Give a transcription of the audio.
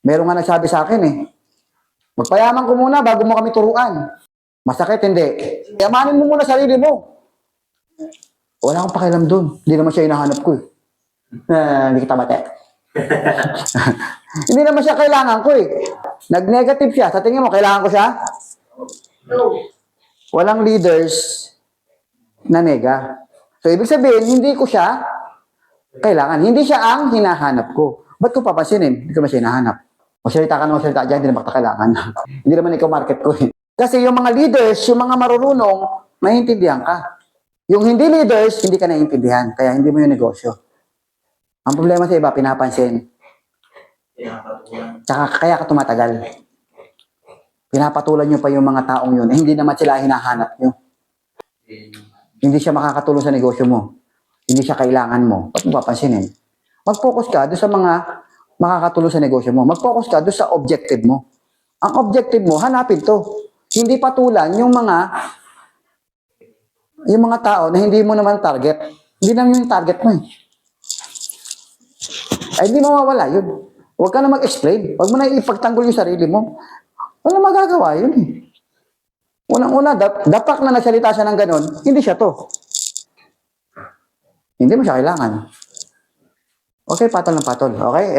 Meron nga nagsabi sa akin eh. Magpayaman ko muna bago mo kami turuan. Masakit, hindi. Yamanin mo muna sarili mo. Wala akong pakialam doon. Hindi naman siya hinahanap ko eh. Ah, hindi kita mate. hindi naman siya kailangan ko eh. Nag-negative siya. Sa tingin mo, kailangan ko siya? Walang leaders na nega. So, ibig sabihin, hindi ko siya kailangan. Hindi siya ang hinahanap ko. Ba't ko papansinin? Hindi ko ba siya hinahanap? Magsalita ka na magsalita dyan, hindi naman kita hindi naman ikaw market ko eh. Kasi yung mga leaders, yung mga marurunong, naiintindihan ka. Yung hindi leaders, hindi ka naiintindihan. Kaya hindi mo yung negosyo. Ang problema sa iba, pinapansin. Tsaka kaya ka tumatagal. Pinapatulan nyo pa yung mga taong yun. Eh, hindi naman sila hinahanap nyo. Hindi siya makakatulong sa negosyo mo. Hindi siya kailangan mo. Ba't mo papansinin? Mag-focus ka doon sa mga makakatulong sa negosyo mo. Mag-focus ka doon sa objective mo. Ang objective mo, hanapin to. Hindi patulan yung mga yung mga tao na hindi mo naman target. Hindi naman yung target mo eh. Ay, hindi mawawala yun. Huwag ka na mag-explain. Huwag mo na ipagtanggol yung sarili mo. Wala magagawa yun eh. Unang-una, dap- dapak na nagsalita siya ng ganon, hindi siya to. Hindi mo siya kailangan. Okay, patol ng patol. Okay?